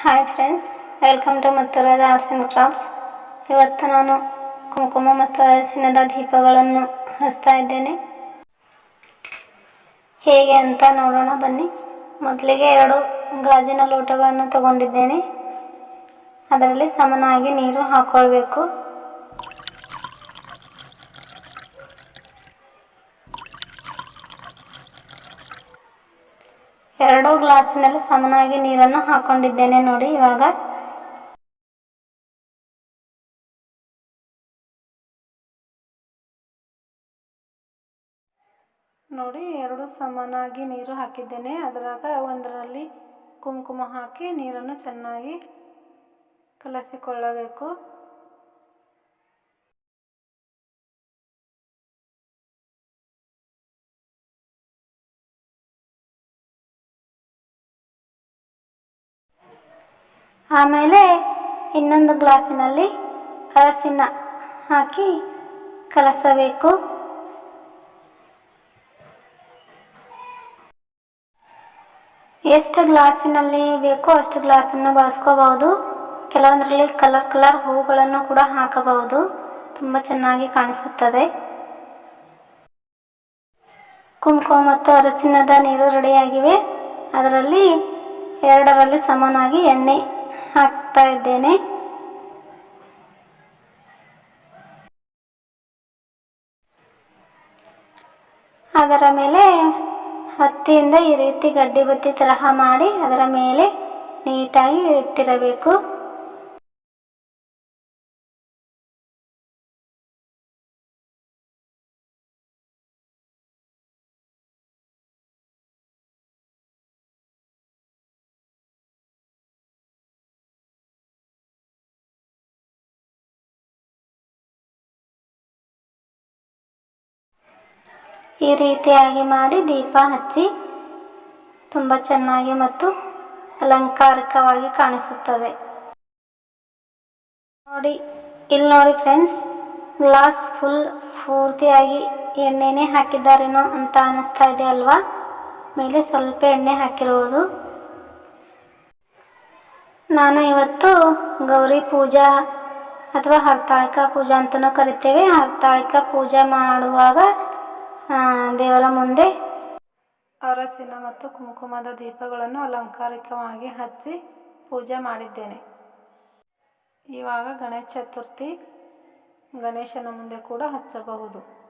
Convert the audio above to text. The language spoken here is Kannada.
Hi friends welcome to Muthuraja arts and crafts ಇವತ್ತು ನಾನು ಕುಂಕುಮ ಮತ್ತು ಅರಿಶಿನದ ದೀಪಗಳನ್ನು ಹಚ್ತಾ ಇದ್ದೇನೆ. ಹೇಗೆ ಅಂತ ನೋಡೋಣ, ಬನ್ನಿ. ಮೊದಲಿಗೆ ಎರಡು ಗಾಜಿನ ಲೋಟಗಳನ್ನು ತಗೊಂಡಿದ್ದೇನೆ. ಅದರಲ್ಲಿ ಸಮನಾಗಿ ನೀರು ಹಾಕ್ಕೊಳ್ಬೇಕು ಎರಡೂ ಗ್ಲಾಸ್ನಲ್ಲಿ ಸಮನಾಗಿ ನೀರನ್ನು ಹಾಕೊಂಡಿದ್ದೇನೆ ನೋಡಿ ಇವಾಗ. ನೋಡಿ, ಎರಡು ಸಮನಾಗಿ ನೀರು ಹಾಕಿದ್ದೇನೆ. ಅದರಾಗ ಒಂದರಲ್ಲಿ ಕುಂಕುಮ ಹಾಕಿ ನೀರನ್ನು ಚೆನ್ನಾಗಿ ಕಲಸಿಕೊಳ್ಳಬೇಕು. ಆಮೇಲೆ ಇನ್ನೊಂದು ಗ್ಲಾಸಿನಲ್ಲಿ ಅರಸಿನ ಹಾಕಿ ಕಲಸಬೇಕು. ಎಷ್ಟು ಗ್ಲಾಸಿನಲ್ಲಿ ಬೇಕೋ ಅಷ್ಟು ಗ್ಲಾಸನ್ನು ಬಳಸ್ಕೋಬಹುದು. ಕೆಲವೊಂದರಲ್ಲಿ ಕಲರ್ ಕಲರ್ ಹೂಗಳನ್ನು ಕೂಡ ಹಾಕಬಹುದು. ತುಂಬ ಚೆನ್ನಾಗಿ ಕಾಣಿಸುತ್ತದೆ. ಕುಂಕುಮ ಮತ್ತು ಅರಸಿನದ ನೀರು ರೆಡಿಯಾಗಿವೆ. ಅದರಲ್ಲಿ ಎರಡರಲ್ಲಿ ಸಮನಾಗಿ ಎಣ್ಣೆ ಹಾಕ್ತಾ ಇದ್ದೇನೆ. ಅದರ ಮೇಲೆ ಹತ್ತಿಯಿಂದ ಈ ರೀತಿ ಗಡ್ಡಿ ಬತ್ತಿ ತರಹ ಮಾಡಿ ಅದರ ಮೇಲೆ ನೀಟಾಗಿ ಇಟ್ಟಿರಬೇಕು. ಈ ರೀತಿಯಾಗಿ ಮಾಡಿ ದೀಪ ಹಚ್ಚಿ ತುಂಬ ಚೆನ್ನಾಗಿ ಮತ್ತು ಅಲಂಕಾರಿಕವಾಗಿ ಕಾಣಿಸುತ್ತದೆ. ನೋಡಿ, ಇಲ್ಲಿ ನೋಡಿ ಫ್ರೆಂಡ್ಸ್, ಗ್ಲಾಸ್ ಫುಲ್ ಪೂರ್ತಿಯಾಗಿ ಎಣ್ಣೆನೇ ಹಾಕಿದ್ದಾರೇನೋ ಅಂತ ಅನ್ನಿಸ್ತಾ ಇದೆ ಅಲ್ವಾ? ಮೇಲೆ ಸ್ವಲ್ಪ ಎಣ್ಣೆ ಹಾಕಿರುವುದು ನಾನು ಇವತ್ತು ಗೌರಿ ಪೂಜಾ ಅಥವಾ ಹರ್ತಾಳಿಕಾ ಪೂಜಾ ಅಂತಲೂ ಕರಿತೇವೆ. ಹರ್ತಾಳಿಕಾ ಪೂಜೆ ಮಾಡುವಾಗ ದೇವರ ಮುಂದೆ. ಅರಸಿನ ಮತ್ತು ಕುಂಕುಮದ ದೀಪಗಳನ್ನು ಅಲಂಕಾರಿಕವಾಗಿ ಹಚ್ಚಿ ಪೂಜೆ ಮಾಡಿದ್ದೇನೆ. ಇವಾಗ ಗಣೇಶ ಚತುರ್ಥಿ ಗಣೇಶನ ಮುಂದೆ ಕೂಡ ಹಚ್ಚಬಹುದು.